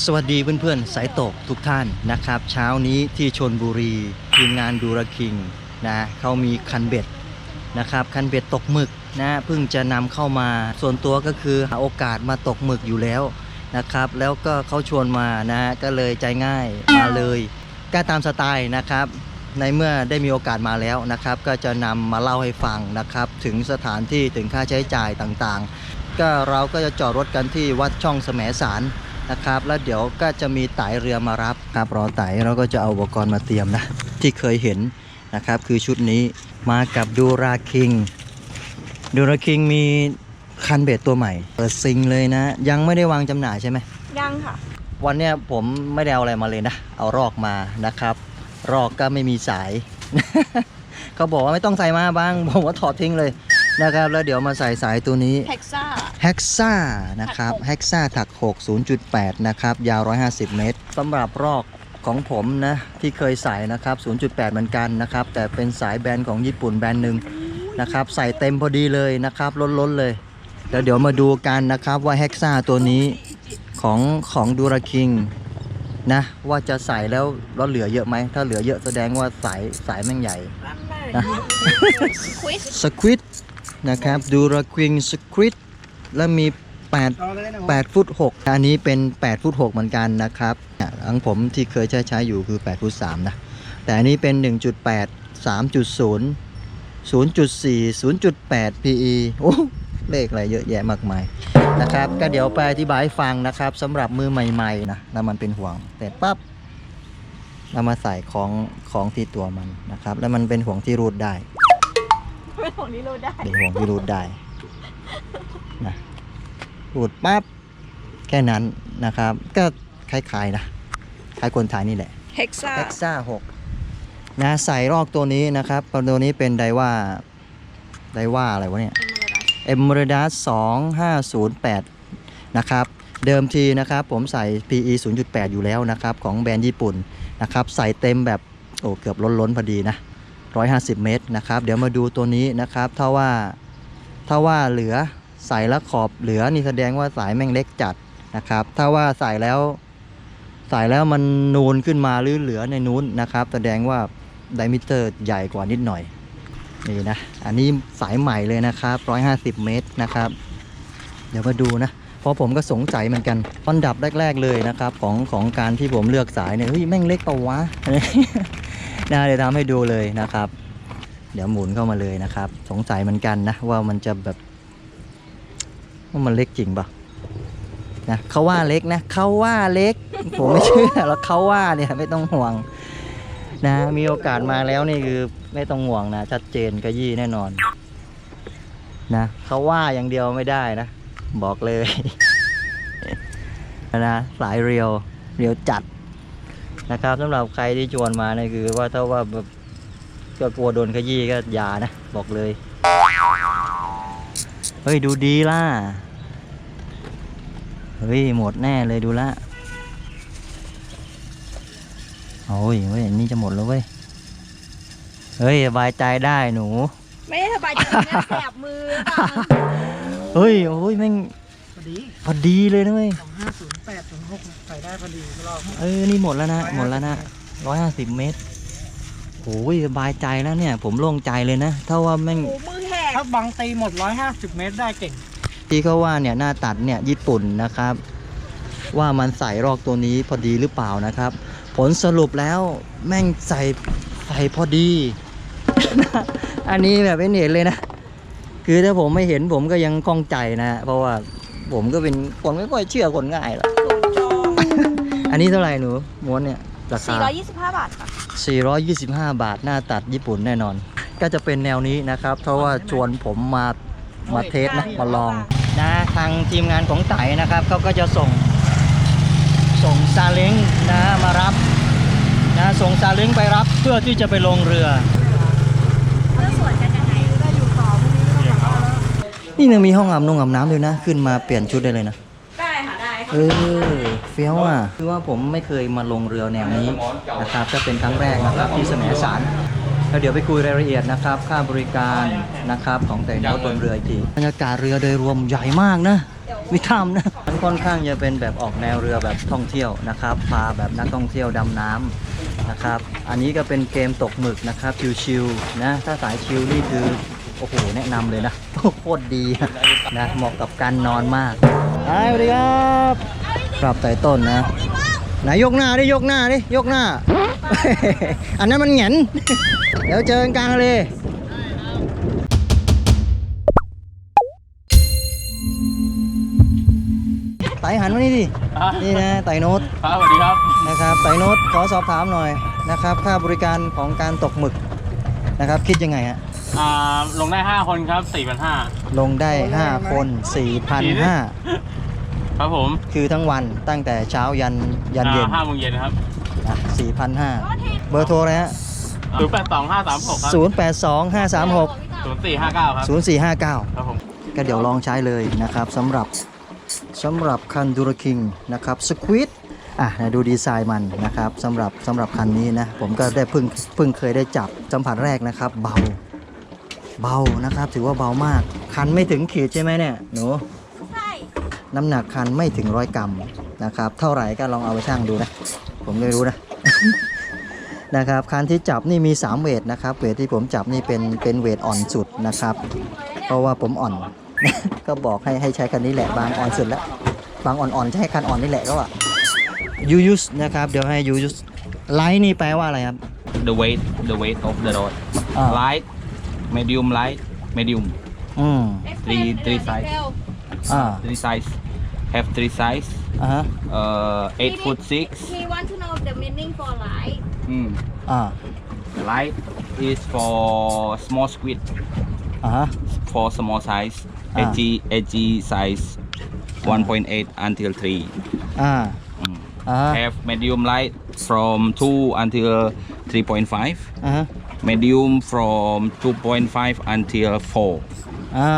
สวัสดีเพื่อนๆ สายตกทุกท่านนะครับ เช้านี้ที่ชนบุรีทีมงานดูราคิงนะเขามีคันเบ็ดนะครับคันเบ็ดตกหมึกนะเพิ่งจะนำเข้ามาส่วนตัวก็คือหาโอกาสมาตกหมึกอยู่แล้วนะครับ แล้วก็เขาชวนมานะก็เลยใจง่ายมาเลยก็ตามสไตล์นะครับ ในเมื่อได้มีโอกาสมาแล้วนะครับ ก็จะนำมาเล่าให้ฟังนะครับ ถึงสถานที่ถึงค่าใช้จ่ายต่างๆ ก็เราก็จะจอดรถกันที่วัดช่องแสมสาร นะครับ แล้วเดี๋ยวก็จะมีไต่เรือมารับครับรอไต่เราก็จะเอาอุปกรณ์มาเตรียมนะ ที่เคยเห็นนะครับ คือชุดนี้มากับดูราคิงดูราคิงมีคันเบ็ดตัวใหม่เปิดซิงเลยนะ ยังไม่ได้วางจำหน่ายใช่ไหมยังค่ะ วันเนี้ยผมไม่ได้เอาอะไรมาเลยนะ เอารอกมานะครับ รอกก็ไม่มีสาย เขาบอกว่าไม่ต้องใส่มาบ้างผมว่าถอดทิ้งเลยนะครับ แล้วเดี๋ยวมาใส่สายตัวนี้เท็กซ่า แฮกซ่านะครับแฮกซ่าถัก 6 0.8 นะครับ ยาว 150 เมตรสำหรับรอกของผมนะที่เคยใส่นะครับ 0.8 เหมือนกันนะครับ แต่เป็นสายแบรนด์ของญี่ปุ่นแบรนด์หนึ่งนะครับ ใส่เต็มพอดีเลยนะครับ ล้นๆเลย แล้วเดี๋ยวมาดูกันนะครับว่าแฮกซ่าตัวนี้ของของดูราคิงนะว่าจะใส่แล้วแล้วเหลือเยอะไหม ถ้าเหลือเยอะแสดงว่าสายสายแม่งใหญ่นะควิสสควิดนะครับดูราคิงสควิด แล้วมี 8 8ฟุต6อันนี้เป็น 8 ฟุต 6 เหมือนกันนะครับอะอังผมที่เคยใช้ใช้อยู่คือ 8 ฟุต 3 นะ แต่อันนี้เป็น 1.8 3.0 0.4 0.8 PE โอ้เลขอะไรเยอะแยะมากมายนะครับ ก็เดี๋ยวไปอธิบายให้ฟังนะครับสำหรับมือใหม่ๆนะแล้วมันเป็นห่วงเสร็จปั๊บเรามาใส่ของของที่ตัวมันนะครับ แล้วมันเป็นห่วงที่รูดได้ เป็นของนี้รู้ได้เป็นห่วงที่รูดได้ นะรูดปั๊บแค่นั้นนะครับ ก็คล้ายๆนะคล้ายคนไทยนี่แหละเท็กซ่าเท็กซ่า6นะใส่รอกตัวนี้นะครับตัวนี้เป็นไดว่าไดว่าอะไรวะเนี่ยเอมเรดัส2508นะครับ เดิมทีนะครับผมใส่ PE 0.8 อยู่แล้วนะครับ ของแบรนด์ญี่ปุ่นนะครับ ใส่เต็มแบบโอ้เกือบล้นๆพอดีนะ150 เมตรนะครับ เดี๋ยวมาดูตัวนี้นะครับ ถ้าว่าถ้าว่าเหลือ ส่แล้วขอบเหลือนี่แสดงว่าสายแม่งเล็กจัดนะครับ ถ้าว่าใส่แล้วใส่แล้วมันนูนขึ้นมาหรือเหลือในนู้นนะครับ แสดงว่าไดมิเตอร์ใหญ่กว่านิดหน่อยนี่นะ อันนี้สายใหม่เลยนะครับ 150 เมตรนะครับ เดี๋ยวมาดูนะ เพราะผมก็สงสัยเหมือนกันตอนดับแรก ๆเลยนะครับ ของของการที่ผมเลือกสายเนี่ยเฮ้ยแม่งเล็กเปล่าวะนะเดี๋ยวทำให้ดูเลยนะครับ เดี๋ยวหมุนเข้ามาเลยนะครับ สงสัยเหมือนกันนะว่ามันจะแบบ ว่ามันเล็กจริงปะนะเขาว่าเล็กนะเขาว่าเล็ก ผมไม่เชื่อแล้วเขาว่าเนี่ยไม่ต้องห่วง นะ มีโอกาสมาแล้วนี่คือไม่ต้องห่วงนะชัดเจนกระยี่แน่นอน นะเขาว่าอย่างเดียวไม่ได้นะ บอกเลยนะสายเรียวเรียวจัดนะครับสำหรับใครที่ชวนมาเนี่ยคือว่าถ้าว่าแบบก็กลัวโดนขยี้ก็อย่านะ บอกเลย เฮ้ยดูดีล่ะ เฮ้ยหมดแน่เลยดูละโอ้ยเว้ยนี่จะหมดแล้วเว้ย เฮ้ยสบายใจได้หนู ไม่ได้สบายใจแม่แสบมือค่ะเฮ้ยโอ้ยแม่งพอดีพอดีเลยนะเว้ยสองห้าศูนย์แปดศูนย์หกใส่ได้พอดีรอบเออนี่หมดแล้วนะหมดแล้วนะร้อยห้าสิบเมตรโอ้ยสบายใจแล้วเนี่ย ผมโล่งใจเลยนะถ้าว่าแม่งหูมือแหก ถ้าบางตีหมดร้อยห้าสิบเมตรได้เก่ง ที่เขาว่าเนี่ยหน้าตัดเนี่ยญี่ปุ่นนะครับ ว่ามันใส่รอกตัวนี้พอดีหรือเปล่านะครับ ผลสรุปแล้วแม่งใส่ใส่พอดี อันนี้แบบไม่เห็นเลยนะ คือถ้าผมไม่เห็นผมก็ยังคล่องใจนะ เพราะว่าผมก็เป็นคนไม่ค่อยเชื่อคนง่ายหรอกถูกจองอันนี้เท่าไหร่หนูม้วนเนี่ยราคา425 บาทค่ะ425 บาทหน้าตัดญี่ปุ่นแน่นอน ก็จะเป็นแนวนี้นะครับ เพราะว่าชวนผมมามาเทสนะมาลองนะทางทีมงานของไต่นะครับเขาก็จะส่งส่งซาเล้งนะมารับนะส่งซาเล้งไปรับเพื่อที่จะไปลงเรือเพื่อสวนกันยังไงได้อยู่ต่อพรุ่งนี้ไม่ต้องกลับแล้วนี่ยังมีห้องอาบนงอาบน้ำด้วยนะ ขึ้นมาเปลี่ยนชุดได้เลยนะได้ค่ะได้เออเฟี้ยวอะคือว่าผมไม่เคยมาลงเรือแนวนี้นะครับจะเป็นครั้งแรกนะครับที่แสมสาร แล้วเดี๋ยวไปคุยรายละเอียดนะครับ ค่าบริการนะครับของแต่งรถบนเรืออีกทีบรรยากาศเรือโดยรวมใหญ่มากนะเดี๋ยววิธามนะมันค่อนข้างจะเป็นแบบออกแนวเรือแบบท่องเที่ยวนะครับพาแบบนักท่องเที่ยวดำน้ำนะครับ อันนี้ก็เป็นเกมตกหมึกนะครับชิวๆนะถ้าสายชิวนี่คือโอ้โหแนะนำเลยนะโคตรดีนะเหมาะกับการนอนมากสวัสดีครับกลับไต่ต้นนะ ไหนยกหน้าดิยกหน้าดิยกหน้า อันนั้นมันเหงนเดี๋ยวเจอกันกลางทะเลไต่หันมานี่ดิอะนี่นะไต่โน้ตครับสวัสดีครับ นะครับไต่โน้ตขอสอบถามหน่อยนะครับ ค่าบริการของการตกหมึกนะครับ คิดยังไงฮะอ่าลงได้ 5 คนครับ4,500ลงได้ 5 คน4,500 ครับผมคือทั้งวันตั้งแต่เช้ายันยันเย็นห้าโมงเย็นครับอะ4,500เบอร์โทรเลยฮะ082 536ครับ082 536 0459ครับ0459ครับผมก็เดี๋ยวลองใช้เลยนะครับสำหรับสำหรับคันดูรคิงนะครับสควิดอะไหนดูดีไซน์มันนะครับสำหรับสำหรับคันนี้นะ ผมก็ได้เพิ่งเพิ่งเคยได้จับสัมผัสแรกนะครับ เบาเบานะครับ ถือว่าเบามาก คันไม่ถึงขีดใช่ไหมเนี่ยหนูใช่ น้ำหนักคันไม่ถึงร้อยกรัมนะครับ เท่าไหร่ก็ลองเอาไปช่างดูนะ ผมไม่รู้นะ นะครับคันที่จับนี่มี 3 เวทนะครับ เวทที่ผมจับนี่เป็นเป็นเวทอ่อนสุดนะครับ เพราะว่าผมอ่อน ก็บอกให้ให้ใช้คันนี้แหละบางอ่อนสุดแล้วบางอ่อนๆใช้คันอ่อนนี่แหละก็ว่ายูยูสนะครับเดี๋ยวให้ยูยูสไลท์นี่แปลว่าอะไรครับ the weight the weight of the rod อ่า light medium light medium อืม Three- three size อ่า three size have three size อ่าฮะ uh, eight foot six He want to know the meaning for light mm. อ่า light is for small squid อ่าฮะ for small size Ah. edgy edgy size 1.8 until 3 อ่า mm. อ่าฮะ have medium light from 2 until 3.5 อ่าฮะ medium from 2.5 until 4 อ่า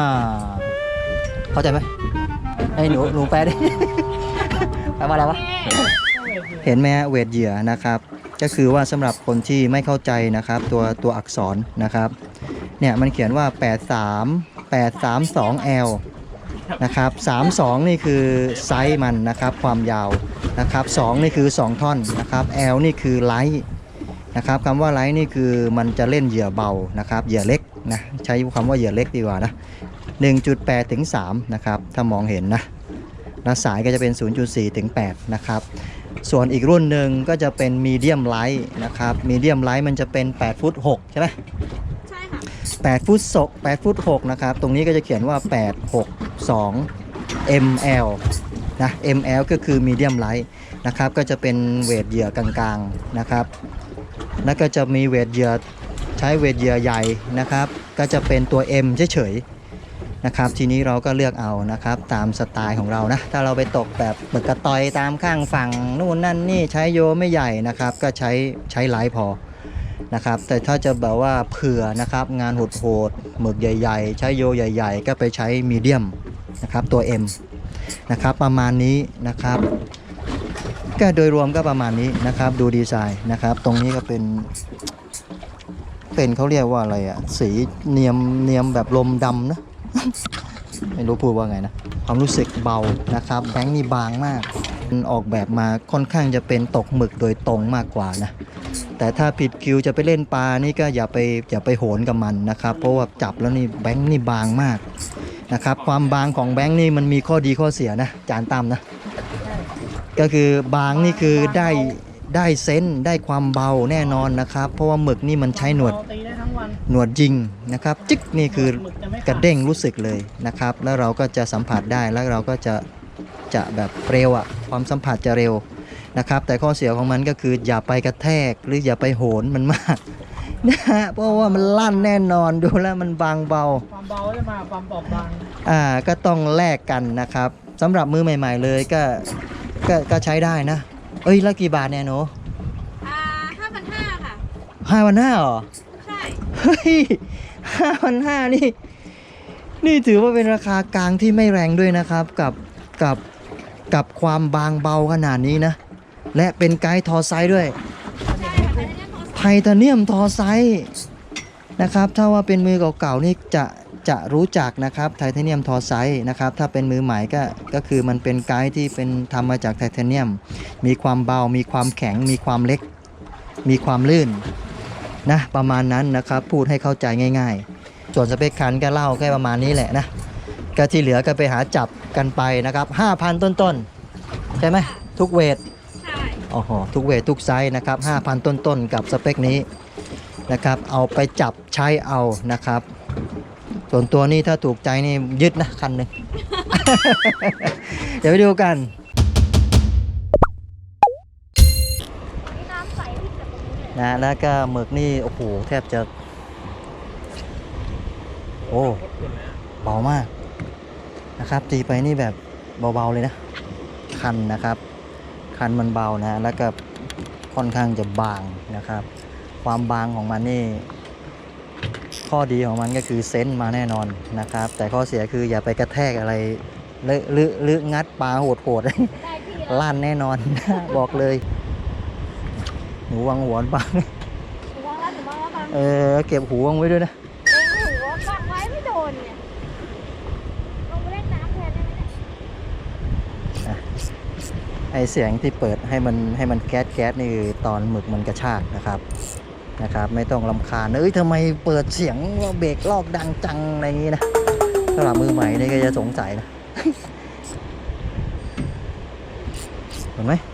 เข้าใจไหม ไอ้หนูหนูแปลดิ แปลว่าอะไรวะ เห็นไหมฮะเวทเหยื่อนะครับ ก็คือว่าสำหรับคนที่ไม่เข้าใจนะครับ ตัวตัวอักษรนะครับ เนี่ยมันเขียนว่า 83 832 L นะครับ32 นี่คือไซส์มันนะครับ ความยาวนะครับ2นี่คือ 2 ท่อนนะครับ L นี่คือไลท์นะครับคำว่าไลท์นี่คือมันจะเล่นเหยื่อเบานะครับ เหยื่อเล็กนะใช้คำว่าเหยื่อเล็กดีกว่านะ 1.8 ถึง 3 นะครับ ถ้ามองเห็นนะแล้วสายก็จะเป็น 0.4 ถึง 8 นะครับ ส่วนอีกรุ่นหนึ่งก็จะเป็นมีเดียมไลท์นะครับมีเดียมไลท์มันจะเป็น 8 ฟุต 6 ใช่ไหมใช่ค่ะ 8 ฟุตศก8ฟุต 6 นะครับ ตรงนี้ก็จะเขียนว่า 8 6 2 ml นะ ml ก็คือมีเดียมไลท์นะครับ ก็จะเป็นเวทเหยื่อกลางๆนะครับแล้วก็จะมีเวทเหยื่อใช้เวทเหยื่อใหญ่นะครับ ก็จะเป็นตัว M เฉยๆ นะครับ ทีนี้เราก็เลือกเอานะครับ ตามสไตล์ของเรานะ ถ้าเราไปตกแบบหมึกกระตอยตามข้างฝั่งนู่นนั่นนี่ใช้โยไม่ใหญ่นะครับ ก็ใช้ใช้ไลท์พอนะครับ แต่ถ้าจะแบบว่าเผื่อนะครับ งานโหดๆหมึกใหญ่ ๆ ใช้โยใหญ่ ๆ ก็ไปใช้มีเดียมนะครับตัว M นะครับประมาณนี้นะครับ ก็โดยรวมก็ประมาณนี้นะครับ ดูดีไซน์นะครับ ตรงนี้ก็เป็น เป็นเขาเรียกว่าอะไรอะสีเนียมเนียมแบบลมดำนะ ไม่รู้พูดว่าไงนะ ความรู้สึกเบานะครับ แบงค์นี่บางมาก มันออกแบบมาค่อนข้างจะเป็นตกหมึกโดยตรงมากกว่านะ แต่ถ้าผิดคิวจะไปเล่นปลานี่ก็อย่าไปอย่าไปโหนกับมันนะครับ เพราะว่าจับแล้วนี่แบงค์นี่บางมากนะครับ ความบางของแบงค์นี่มันมีข้อดีข้อเสียนะ จานตามนะ ก็คือบางนี่คือได้ได้เซนได้ความเบาแน่นอนนะครับ เพราะว่าหมึกนี่มันใช้หนวด เราตีได้ทั้งวันหนวดยิงนะครับจิกนี่คือหมึกจะไม่กระเด้งรู้สึกเลยนะครับ แล้วเราก็จะสัมผัสได้แล้วเราก็จะจะแบบเร็วอะความสัมผัสจะเร็วนะครับ แต่ข้อเสียของมันก็คืออย่าไปกระแทกหรืออย่าไปโหนมันมากนะฮะเพราะว่ามันลั่นแน่นอนดูแล้วมันบางเบา ความเบาจะมาความเบาบางอ่าก็ต้องแลกกันนะครับสำหรับมือใหม่ ๆ เลยก็ก็ก็ใช้ได้นะ เอ้ยแล้วกี่บาทเนี่ยหนูอ่าห้าพันห้าค่ะห้าพันห้าหรอใช่ เฮ้ยห้าพันห้านี่ นี่ถือว่าเป็นราคากลางที่ไม่แรงด้วยนะครับกับกับกับความบางเบาขนาดนี้นะ และเป็นไกด์ทอไซด์ด้วย ไทเทเนียมทอไซด์นะครับ ถ้าว่าเป็นมือเก่าๆนี่จะจะรู้จักนะครับไทเทเนียมทอไซส์นะครับ ถ้าเป็นมือใหม่ก็ก็คือมันเป็นไกด์ที่เป็นทำมาจากไทเทเนียม มีความเบา มีความแข็ง มีความเล็ก มีความลื่น นะประมาณนั้นนะครับพูดให้เข้าใจง่าย ๆ ส่วนสเปคคันก็เล่าแค่ประมาณนี้แหละนะก็ที่เหลือก็ไปหาจับกันไปนะครับ 5,000 ต้นๆ ใช่ไหมทุกเวทใช่โอ้โหทุกเวททุกไซส์นะครับ 5,000 ต้นๆ กับสเปคนี้นะครับ เอาไปจับใช้เอานะครับ ส่วนตัวนี้ถ้าถูกใจนี่ยึดนะคันหนึ่งเดี๋ยวไปดูกันนี่ นี้เละแล้วก็หมึกนี่โอ้โหแทบจะ โอ้เบามากนะครับตีไปนี่แบบเบาๆเลยนะ คันนะครับ คันมันเบานะ แล้วก็ค่อนข้างจะบางนะครับ ความบางของมันนี่ ข้อดีของมันก็คือเซนส์มาแน่นอนนะครับ แต่ข้อเสียคืออย่าไปกระแทกอะไรเลอะลึลึงัดปลาโหดๆได้ที่แล้วลั่นแน่นอน บอกเลย หนูวางหัวบังหนูมองแล้วหนูมองแล้วฟังเออเก็บหูวางไว้ด้วยนะเองหนูว่าฟังไว้ไม่โดนเนี่ยลงไปเล่นน้ำแทนได้ไหมเนี่ยไอเสียงที่เปิดให้มันให้มันแก๊สแก๊สนี่คือตอนหมึกมันกระชากนะครับนะครับ ไม่ต้องลำคาญเอ้ยทำไมเปิดเสียงเบรกลอกดังจังอะไรอย่างนี้นะสำหรับมือใหม่นี่ก็จะสงสัยนะเห็นไหมมา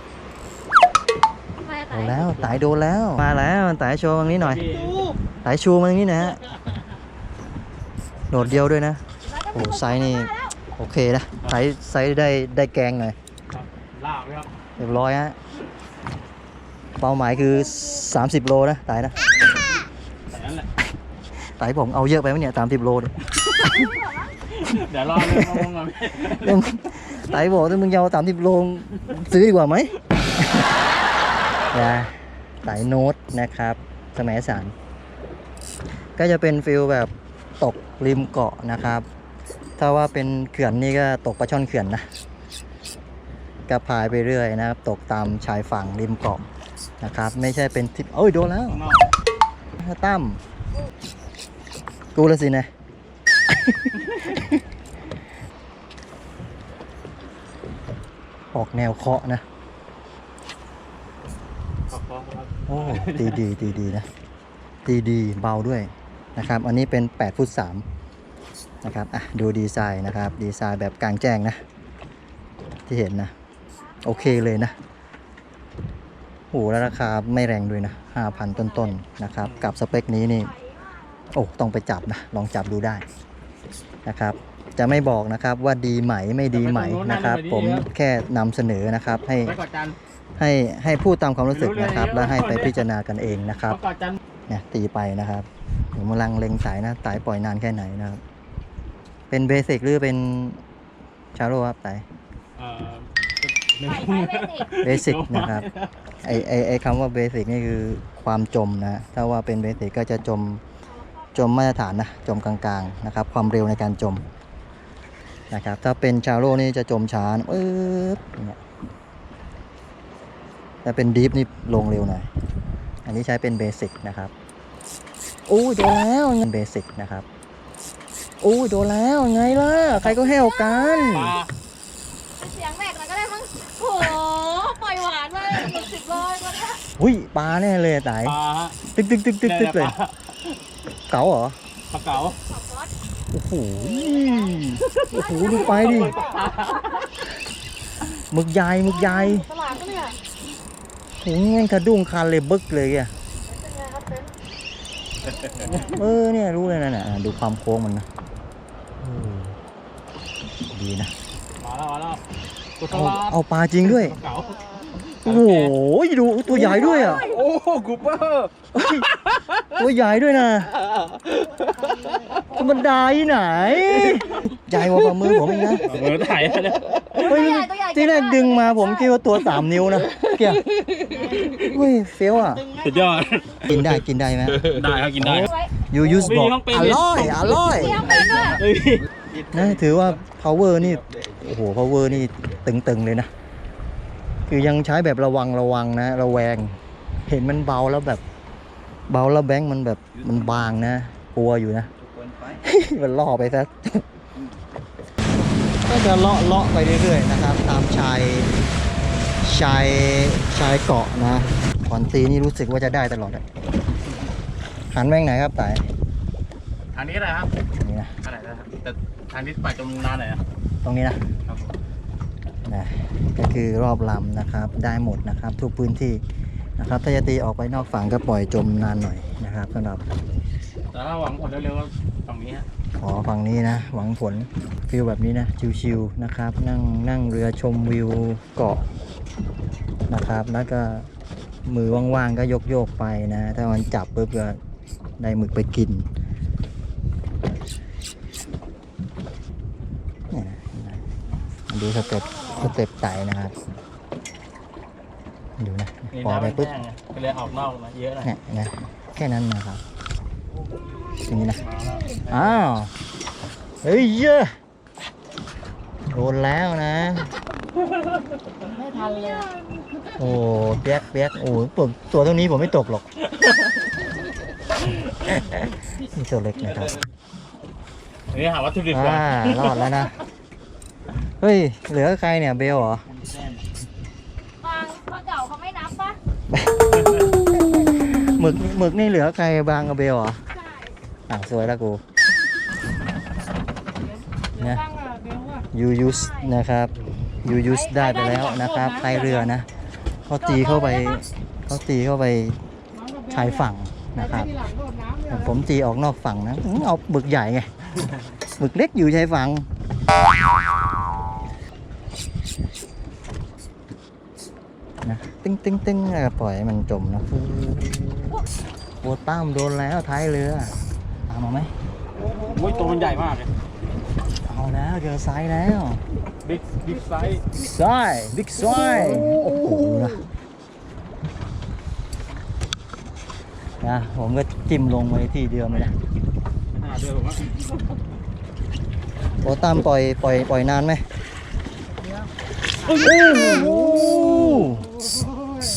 โดนแล้วตายโดนแล้วมาแล้วตายโชว์ตรงนี้หน่อยตายชูมาตรงนี้นะฮะโดดเดียวด้วยนะโอ้ไซส์นี่โอเคนะไซส์ไซส์ได้ได้แกงหน่อยครับลากไหมครับเรียบร้อยฮะเป้าหมายคือ 30 โลนะตายนะแต่นั้นแหละตายผมเอาเยอะไปไหมเนี่ย30โลเนี่ยเดี๋ยวรอเรื่องลงก่อนพี่เรื่องตายบอกถ้ามึงยาว30โลซื้อดีกว่าไหม นะสายโน้ตนะครับ สมัยสาร ก็จะเป็นฟิลแบบตกริมเกาะนะครับ ถ้าว่าเป็นเขื่อนนี่ก็ตกปลาช่อนเขื่อนนะก็พายไปเรื่อยนะครับ ตกตามชายฝั่งริมเกาะนะครับ ไม่ใช่เป็นทิปโอ้ยโดนแล้วข้าตั้มกูละสินะออกแนวเคาะนะ ขอบคุณครับ โอ้ตีดีตีดีนะ ตีดีเบาด้วยนะครับ อันนี้เป็น8ฟุต3นะครับอะดูดีไซน์นะครับ ดีไซน์แบบกลางแจ้งนะ ที่เห็นนะ โอเคเลยนะโอ้แล้วราคาไม่แรงด้วยนะ5,000 ต้นๆนนะครับ กับสเปคนี้นี่โอ้ต้องไปจับนะ ลองจับดูได้นะครับ จะไม่บอกนะครับว่าดีไหมไม่ดีไหมนะครับ ผมแค่นำเสนอนะครับให้ ให้ให้พูดตามความรู้สึกนะครับ แล้วให้ไปพิจารณากันเองนะครับไปกอดจันเนี่ยตีไปนะครับผมกำลังเล็งสายนะสายปล่อยนานแค่ไหนนะครับ เป็นเบสิกหรือเป็นชาโลครับสายเอ่อใส่ไว้ไม่ติดเบสิกนะครับไอไอไอคำว่าเบสิกนี่คือความจมนะถ้าว่าเป็นเบสิกก็จะจมจมมาตรฐานนะจมกลางๆนะครับ ความเร็วในการจมนะครับ ถ้าเป็นชาโลนี่จะจมช้านะปึ๊บเนี่ย ถ้าเป็นดีฟนี่ลงเร็วหน่อย อันนี้ใช้เป็นเบสิกนะครับโอ้ยโดนแล้วเป็นเบสิกนะครับโอ้ยโดนแล้วไงล่ะ ใครก็แห้วกันปลาเสียงแบกหน่อยก็ได้มั้งโอ้โหปล่อยหวานมากเลยหนึ่งสิบโลเลยวันเนี้ยอุ้ยปลาแน่เลยตายปลาฮะตึกตึกตึกตึกตึกเลยนี่แหะเก๋าเหรอปลาเก๋าขอบอสโอ้โหโอ้โหดูไปดิหมึกใหญ่หมึกใหญ่ตลาดก็เนี่ย โอ้โหแม่งกระดุ้งคันเลยบึกเลยอะเป็นไงครับเป็นเออเนี่ยรู้เลยนะน่ะอะดูความโค้งมันนะเออดีนะมาแล้วมาแล้วกุศเอาลาเอาปลาจริงด้วยเก๋า โอ้โหดูตัวใหญ่ด้วยอะ โอ้กูเปอร์ตัวใหญ่ด้วยนะธรรมดาที่ไหน ใหญ่กว่าฝ่ามือผมอีกนะมือถ่ายอะไรเนี่ยเฮ้ยที่แรกดึงมาผมคิดว่าตัวสามนิ้วนะเกี่ยเฮ้ยเฟี้ยวอะ สุดยอด กินได้กินได้ไหมได้ครับกินได้ไว้ยูยูสมีบอกห้องเป็นอร่อยอร่อยเสียงเป็นด้วยเฮ้ยนะถือว่า power นี่ โอ้โห power นี่ตึงๆเลยนะ คือยังใช้แบบระวังระวังนะ ระแวง เห็นมันเบาแล้วแบบ เบาแล้วแบงค์มันแบบมันบางนะ กลัวอยู่นะ มันล่อไปซะก็จะเลาะเลาะไปเรื่อยๆนะครับ ตามชายชายชายเกาะนะขอนตีนี่รู้สึกว่าจะได้ตลอดอะหันแม่งไหนครับไต่ทางนี้ก็ได้ครับนี่นะทางไหนได้ครับแต่ทางนี้ปล่อยจมนานหน่อยนะตรงนี้นะครับผม นะก็คือรอบลำนะครับได้หมดนะครับทุกพื้นที่นะครับถ้าจะตีออกไปนอกฝั่งก็ปล่อยจมนานหน่อยนะครับสำหรับแต่ถ้าหวังผลเร็วๆก็ฝั่งนี้ฮะขอฝั่งนี้นะ หวังผลฟิลแบบนี้นะชิวๆนะครับ นั่งนั่งเรือชมวิวเกาะนะครับ แล้วก็มือว่างๆก็ยกโยกๆไปนะ ถ้ามันจับปุ๊บก็ได้หมึกไปกินเนี่ยนะมาดูสเต็ป สเต็ปไต่นะครับดูนะนี่ปล่อยน้ำไปมันปุ๊บแห้งไงก็เลยออกนอกนะเยอะหน่อยเนี่ยนะแค่นั้นนะครับอย่างนี้นะ มาแล้วอ้าว เฮ้ยเยอะโดนแล้วนะ ไม่ทันเลยโอ้เปียกเปียกโอ้ผมตัวเท่านี้ผมไม่ตกหรอก นี่ตัวเล็กนะครับ นี่หาวัตถุดิบก่อนอ่ารอดแล้วนะ เฮ้ย เหลือใครเนี่ยเบลเหรอ บางพระเก่าเขาไม่นับปะหมึกหมึกนี่เหลือใครบางกับเบลเหรอใช่อ่าวสวยแล้วกูนะตั้งอะเบลอะยูยูสนะครับยูยูสได้ไปแล้วนะครับพายเรือนะเขาตีเข้าไปเขาตีเข้าไปน้องกับเบลชายฝั่งแต่นะครับ ทีหลังโดดน้ำเนี่ยผมตีออกนอกฝั่งนะอื้อเอาหมึกใหญ่ไงหมึกเล็กอยู่ชายฝั่งนะติ้ งติ้งติ้งแล้วก็ปล่อยให้มันจมนะฟื้โบตั้มโดนแล้วท้ายเรือ ตามมาไหมโอ้ยตัวมันใหญ่มากเลยเอาแล้วเจอไซส์แล้ว บิ๊กบิ๊กไซส์บิ๊กไซส์บิ๊กไซส์โอ้โหนะนะผมก็จิ้มลงไว้ที่เดิมเลยนะหาเดือนผมว่าโอ้ตามปล่อยปล่อยปล่อยนานไหมโอ้โห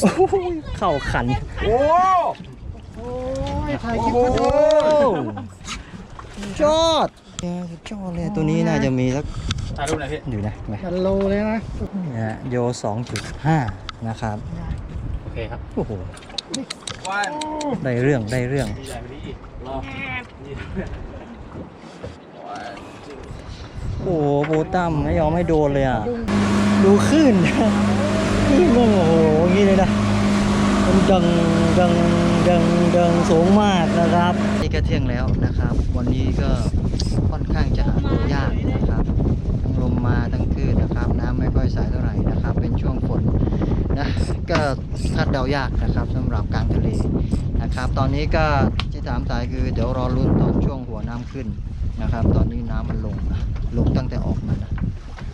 โอ้โหเข้าขัน โอ้ยถ่ายคลิปโอ้มาโหดูจอดเนี่ยสุดยอดเลยตัวนี้น่าจะมีสักถ่ายรูปหน่อยพี่อยู่นะไหมกันโลเลยนะนี่ฮะโย2.5 นะครับ โอเคครับ โอ้โห วันได้เรื่องได้เรื่องใหญ่ไปดิรอโอ้โหโบตั้มไม่ยอมให้โดนเลยอะ ดูขึ้น ขึ้นโอ้โหอย่างนี้เลยนะมันดังดังดังดังสูงมากนะครับนี่ก็เที่ยงแล้วนะครับ วันนี้ก็ค่อนข้างจะหาตัวยากนะครับทั้งลมมาทั้งคลื่นนะครับ น้ำไม่ค่อยใสเท่าไหร่นะครับ เป็นช่วงฝนนะก็คาดเดายากนะครับสำหรับกลางทะเลนะครับ ตอนนี้ก็ที่ถามสายคือเดี๋ยวรอลุ้นตอนช่วงหัวน้ำขึ้นนะครับ ตอนนี้น้ำมันลงลงตั้งแต่ออกมานะ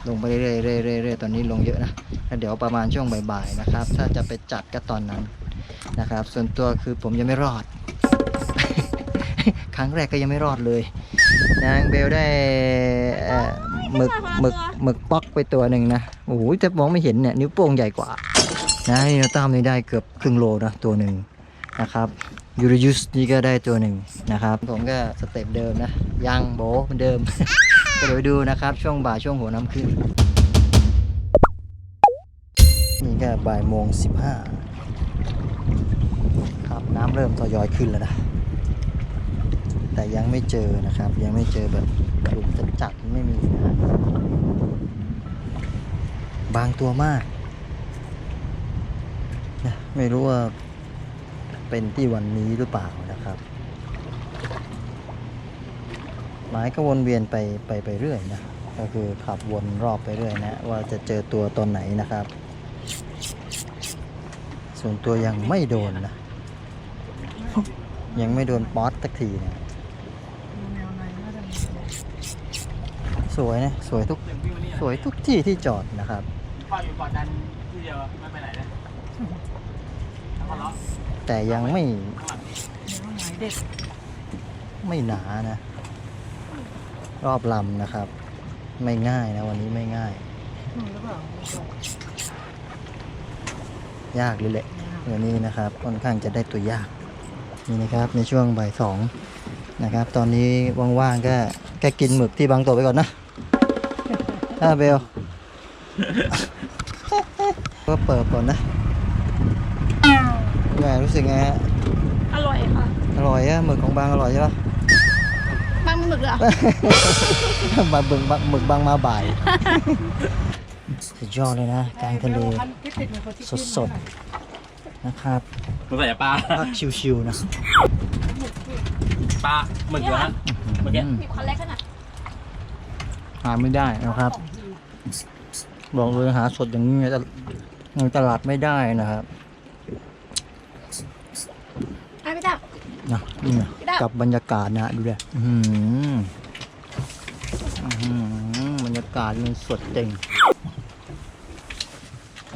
ลงไปเรื่อยๆตอนนี้ลงเยอะนะ เดี๋ยวประมาณช่วงบ่ายๆนะครับ ถ้าจะไปจัดก็ตอนนั้นนะครับ ส่วนตัวคือผมยังไม่รอด ครั้งแรกก็ยังไม่รอดเลยนางเบลได้หมึกหมึกหมึกป๊อกไปตัวหนึ่งนะโอ้โหจะมองไม่เห็นเนี่ยนิ้วโป้งใหญ่กว่านะนี่เราตามนี่ได้เกือบครึ่งโลนะตัวหนึ่งนะครับยูริยุสนี่ก็ได้ตัวหนึ่งนะครับ ผมก็สเต็ปเดิมนะยังโบเหมือนเดิม ก็เดี๋ยวไปดูนะครับ ช่วงบ่ายช่วงหัวน้ำขึ้น นี่ก็บ่ายโมงสิบห้าครับน้ำเริ่มทยอยขึ้นแล้วนะ แต่ยังไม่เจอนะครับ ยังไม่เจอแบบกลุ่มจัดๆไม่มีนะ บางตัวมากนะไม่รู้ว่าเป็นที่วันนี้หรือเปล่านะครับหมายก็วนเวียนไปไปไปเรื่อยนะ ก็คือขับวนรอบไปเรื่อยนะ ว่าจะเจอตัวตนไหนนะครับ ส่วนตัวยังไม่โดนนะ ยังไม่โดนป๊อตสักทีนะแนวในน่าจะมีสวยนะสวยทุกสวยทุกที่ที่จอดนะครับป้าอยู่ก่อนดันที่เดียวไม่ไปไหนเลยทั้งวันล้อแต่ยังไม่ข้างหลังแนวไหนเด็ดไม่หนานะ รอบลำนะครับ ไม่ง่ายนะวันนี้ไม่ง่าย อืมหรือเปล่า ยากเลยแหละวันนี้นะครับค่อนข้างจะได้ตัวยากนี่นะครับในช่วงบ่ายสองนะครับ ตอนนี้ว่างๆก็แกกินหมึกที่บางตัวไปก่อนนะถ้าเบลก็เปิดก่อนนะไงรู้สึกไงฮะอร่อยค่ะ อร่อยอะหมึกของบางอร่อยใช่ปะบางหมึกเหรอมาบึงบางหมึกบางมาบ่าย สุดยอดเลยนะกลางทะเลพันที่ติดในคนที่สดสดๆนะครับมันใส่ปลาพักชิวๆนะปลาหมึกเหรอฮะเมื่อกี้อืมมีคันเล็กขนาดหาไม่ได้นะครับ บอกเลยหาสดอย่างนี้ในตลในตลาดไม่ได้นะครับไอ้พี่ตั้มนะนี่นะไม่ได้กับบรรยากาศนะดูเลยอื้อหืออื้อหือบรรยากาศมันสดจริง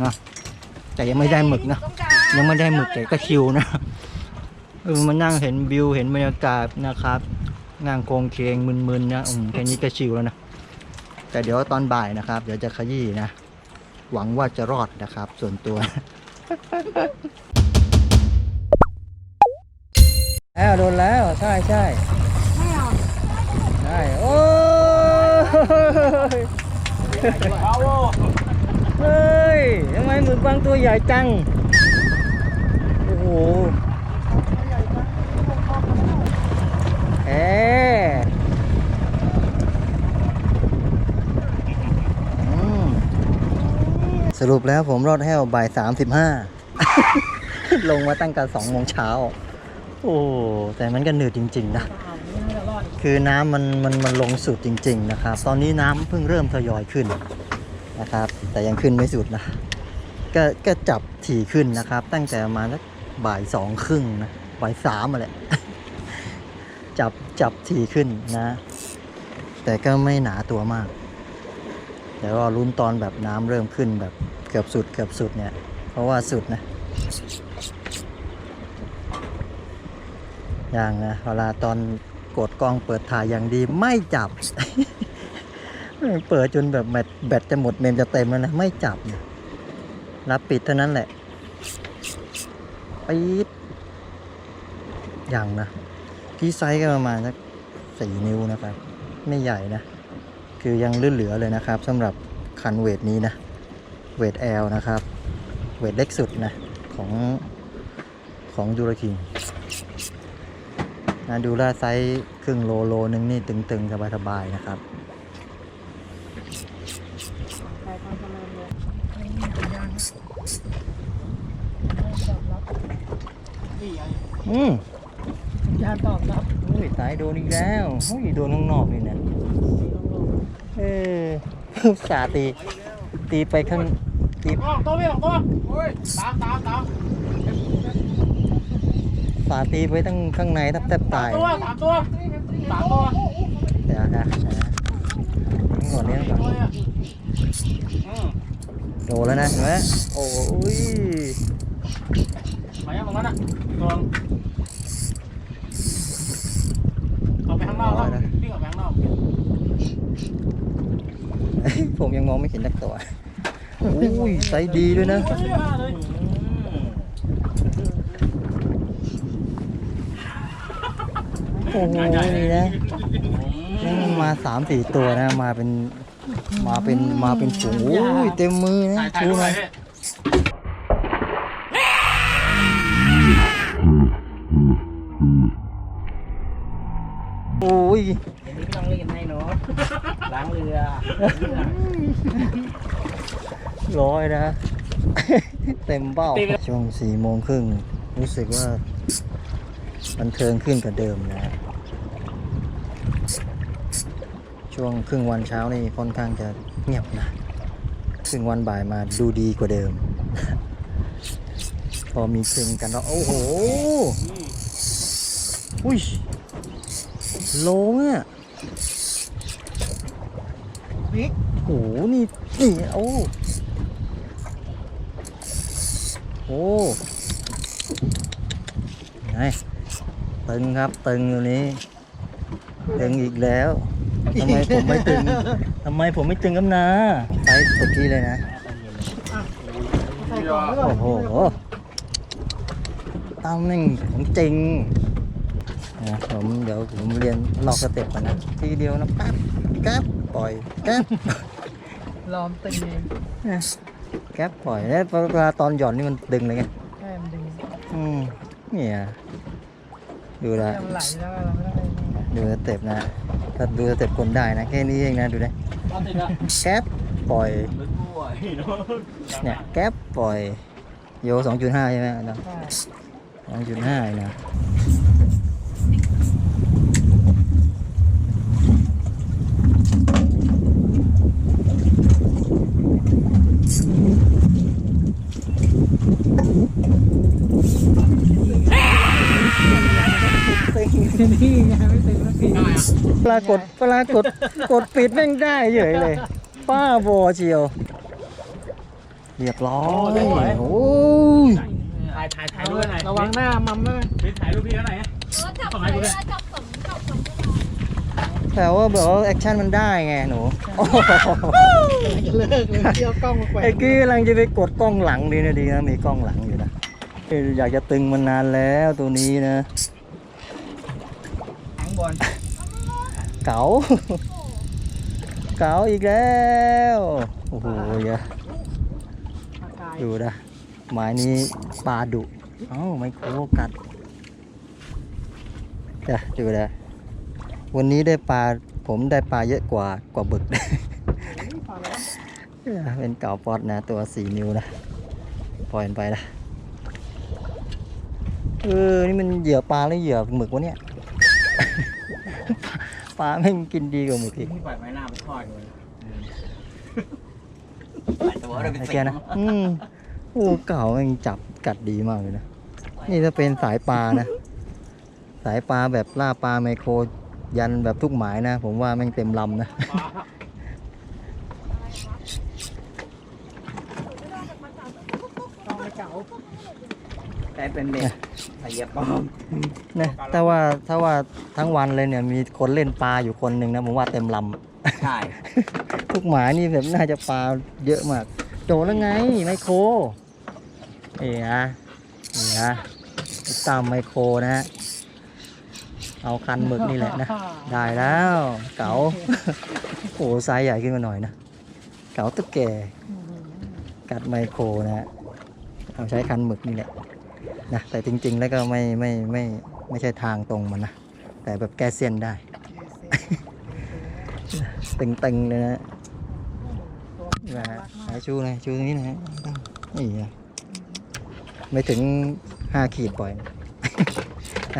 นะแต่ยังไม่ได้หมึกนะต้องการยังไม่ได้หมึกแต่ก็ชิวนะเออมานั่งเห็นวิวเห็นบรรยากาศนะครับนั่งโคงเคงมึนๆนะอืมแค่นี้ก็ชิวแล้วนะแต่เดี๋ยวตอนบ่ายนะครับ เดี๋ยวจะขยี้นะ หวังว่าจะรอดนะครับ ส่วนตัวแล้วโดนแล้วใช่ใช่ไม่เอาได้โอ้ยเอาโว้เฮ้ย ทำไมหมึกบางตัวใหญ่จัง โอ้โหเอ๊ะสรุปแล้วผมรอดแห้วบ่ายสามสิบห้าลงมาตั้งแต่สองโมงเช้า โอ้แต่มันก็เหนื่อยจริง ๆ นะ คือน้ำมันมันมันลงสุดจริง ๆ นะครับ ตอนนี้น้ำเพิ่งเริ่มทยอยขึ้น นะครับ แต่ยังขึ้นไม่สุดนะก็ก็จับถี่ขึ้นนะครับ ตั้งแต่ประมาณสักบ่ายสองครึ่งนะบ่ายสามมาแหละจับจับถี่ขึ้นนะ แต่ก็ไม่หนาตัวมาก แต่ว่าลุ้นตอนแบบน้ำเริ่มขึ้นแบบเกือบสุดเกือบสุดเนี่ย เพราะว่าสุดนะอย่างนะเวลาตอนกดกล้องเปิดถ่ายอย่างดีไม่จับ เปิดจนแบบแบตแบตจะหมดเมมจะเต็มแล้วนะ ไม่จับเนี่ยรับปิดเท่านั้นแหละปี๊ดอย่างนะที่ไซส์ก็ประมาณสักสี่นิ้วนะครับ ไม่ใหญ่นะ คือยังเหลือๆเลยนะครับสำหรับคันเวทนี้นะ เวทแอลนะครับ เวทเล็กสุดนะ ของของยูราคิงนะดูแลไซส์ครึ่งโลโลนึงนี่ตึงๆ สบายๆนะครับ ไปตามเจริญเลยนี่ สัญญาณตอบรับอืมนี่ไงอุ้ยสายโดนอีกแล้วเฮ้ยโดนข้างนอกนี่นะเออสาตี ตีไปข้างตีออกตัวไม่ออกตัวโอ้ยตามตามตามสาตีไปตั้งข้างในแทบแทบตายตัวสามตัวสามตัวเดี๋ยวนะนี่ก่อนนี้ก่อนตัวนี่ยอืมโดนแล้วนะเห็นไหมโอ้ย มายังตรงนั้นอะตัวออกไปข้างนอกแล้ววิ่งออกไปข้างนอกผมยังมองไม่เห็นนักตัวอุ้ยไซส์ดีด้วยนะตัวใหญ่มากเลยโอ้โหนี่นะนี่มาสามสี่ตัวนะ มาเป็น มาเป็น มาเป็นฝูงโอ้ยเต็มมือนะถ่ายถ่ายชูรูปหไปน่อย โอ้ยเดี๋ยวนี้พี่ต้องเล่นให้เนาะล้างเรือร้อยนะ เต็มเบ้าช่วงสี่โมงครึ่งรู้สึกว่าบันเทิงขึ้นกว่าเดิมนะ ช่วงครึ่งวันเช้านี่ค่อนข้างจะเงียบนะครึ่งวันบ่ายมาดูดีกว่าเดิม พอมีเพลงกันแล้วโอ้โหอุ้ย โลเนี่ยบิ๊กโอ้โหนี่นี่โอ้โอ้ไงตึงครับตึงอยู่นี้ตึงอีกแล้วทำไมผมไม่ตึงทำไมผมไม่ตึงกับนาไปสุดที่เลยนะใส่กล่องไว้ก่อนโอ้โหตามแม่งของจริง นะผมเดี๋ยวผมเรียนลอกสเต็ปก่อนนะทีเดียวนะปั๊บแก๊บปล่อยแก๊บลอมตีเองแก๊บปล่อยแล้วเวลาตอนหย่อนนี่มันดึงเลยไงแค่มันดึงอืมเนี่ยดูละให้มันไหลแล้วเราไม่ต้องไปนี่ดูสเต็ปนะถ้าดูสเต็ปคนได้นะแค่นี้เองนะดูนะตอนติดอะแก๊บปล่อยรถกู้อะเนาะเนี่ยแก๊ปปล่อยโย2.5ใช่ไหมอาจารย์ใช่2.5นะ นี่ไงไม่ตึงสักทีปรากฏปรากฏกดปิดแม่งได้เฉยเลย ป้าบอเชียว เรียบร้อยโอ้ยถ่ายถ่ายถ่ายรูปหน่อยระวังหน้ามัมด้วยพี่ถ่ายรูปพี่เขาหน่อยนะเออจับไปเลยจับสมจับสม แต่ว่าแบบว่าแอคชั่นมันได้ไงหนูโอ้โหเลิกเลยเที่ยวกล้องมาแขวไอ้นกี้กำลังจะไปกดกล้องหลังดีนะดีนะมีกล้องหลังอยู่นะเอ้ยอยากจะตึงมันนานแล้วตัวนี้นะข้างบนเก๋าเก๋าอีกแล้วโอ้โหเยอะอากายดูนะหมายนี้ปลาดุเอ้าไมโครกัดจ้ะดูนะ วันนี้ได้ปลาผมได้ปลาเยอะกว่ากว่าบึกพอแล้วเป็นเก่าปอดนะ ตัวสี่นิ้วนะ ปล่อยมันไปนะเออ นี่มันเหยื่อปลาหรือเหยื่อหมึกวะเนี่ย ปลาไม่งกินดีกว่าหมึกอีกพี่ปล่อยไม้หน้าไปทอดเลยไอ้แกนะอืมโอ้เก่าแม่งจับกัดดีมากเลยนะ นี่ถ้าเป็นสายปลานะ สายปลาแบบล่าปลาไมโคร ยันแบบทุกหมายนะ ผมว่าแม่งเต็มลำนะต้องไปเก๋าแต่เป็นเด็กแต่อย่าปลอมนะถ้าว่าถ้าว่าทั้งวันเลยเนี่ยมีคนเล่นปลาอยู่คนหนึ่งนะผมว่าเต็มลำใช่ทุกหมายนี่แบบน่าจะปลาเยอะมากโดนแล้วไงไมโครเอ๋ฮะนี่ฮะตามไมโครนะฮะ เอาคันหมึกนี่แหละนะ ได้แล้ว เก๋าโอ้ไซส์ใหญ่ขึ้นมาหน่อยนะ เก๋าตุ๊กแก กัดไมโครนะฮะเอาใช้คันหมึกนี่แหละนะ แต่จริง ๆ แล้วก็ไม่ไม่ไม่ไม่ใช่ทางตรงมันนะ แต่แบบแก้เส้นได้ ตึงๆเลยนะนะฮะหาชูเลยชูตรงนี้นะฮะนี่นะไม่ถึงห้าขีดปล่อยนะ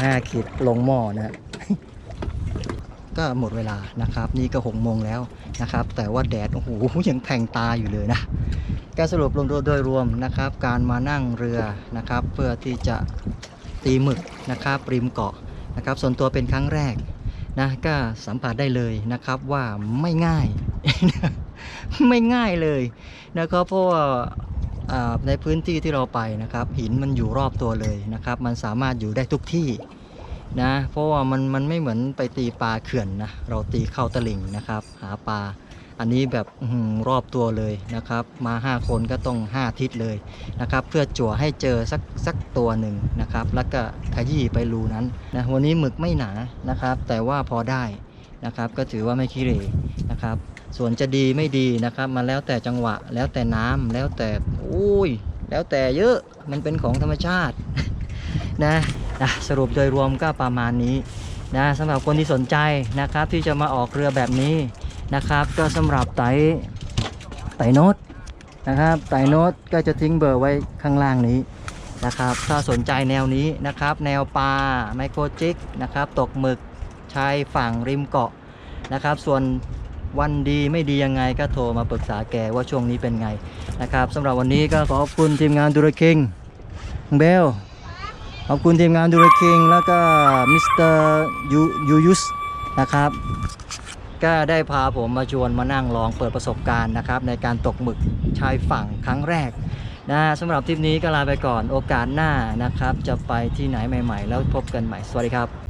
ห้าขีดลงหม้อนะก็หมดเวลานะครับ นี่ก็หกโมงแล้วนะครับ แต่ว่าแดดโอ้โหยังแทงตาอยู่เลยนะก็สรุปรวมโดยรวมนะครับ การมานั่งเรือนะครับ เพื่อที่จะตีหมึกนะครับริมเกาะนะครับ ส่วนตัวเป็นครั้งแรกนะก็สัมผัสได้เลยนะครับว่าไม่ง่าย ไม่ง่ายเลยนะครับเพราะว่า ในพื้นที่ที่เราไปนะครับ หินมันอยู่รอบตัวเลยนะครับ มันสามารถอยู่ได้ทุกที่นะเพราะว่ามันมันไม่เหมือนไปตีปลาเขื่อนนะเราตีเข้าตลิ่งนะครับ หาปลาอันนี้แบบอรอบตัวเลยนะครับ มา 5 คนก็ต้อง 5 ทิศเลยนะครับ เพื่อจั่วให้เจอสักสักตัวหนึ่งนะครับ แล้วก็ขยี้ไปรูนั้นนะวันนี้หมึกไม่หนานะครับ แต่ว่าพอได้นะครับ ก็ถือว่าไม่ขี้เหร่นะครับ ส่วนจะดีไม่ดีนะครับมันแล้วแต่จังหวะ แล้วแต่น้ำแล้วแต่โอ้ยแล้วแต่เยอะมันเป็นของธรรมชาตินะนะสรุปโดยรวมก็ประมาณนี้นะสำหรับคนที่สนใจนะครับที่จะมาออกเรือแบบนี้นะครับ ก็สำหรับไตไตโนตนะครับไตโนตก็จะทิ้งเบอร์ไว้ข้างล่างนี้นะครับ ถ้าสนใจแนวนี้นะครับ แนวปลาไมโครจิกนะครับ ตกหมึกชายฝั่งริมเกาะนะครับ ส่วน วันดีไม่ดียังไงก็โทรมาปรึกษาแกว่าช่วงนี้เป็นไงนะครับสำหรับวันนี้ก็ขอบคุณทีมงานดูรคิงเบลขอบคุณทีมงานดูรคิงแล้วก็มิสเตอร์ยูยูยุสนะครับก็ได้พาผมมาชวนมานั่งลองเปิดประสบการณ์นะครับในการตกหมึกชายฝั่งครั้งแรกนะสำหรับทริปนี้ก็ลาไปก่อนโอกาสหน้านะครับ จะไปที่ไหนใหม่ ๆ แล้วพบกันใหม่ สวัสดีครับ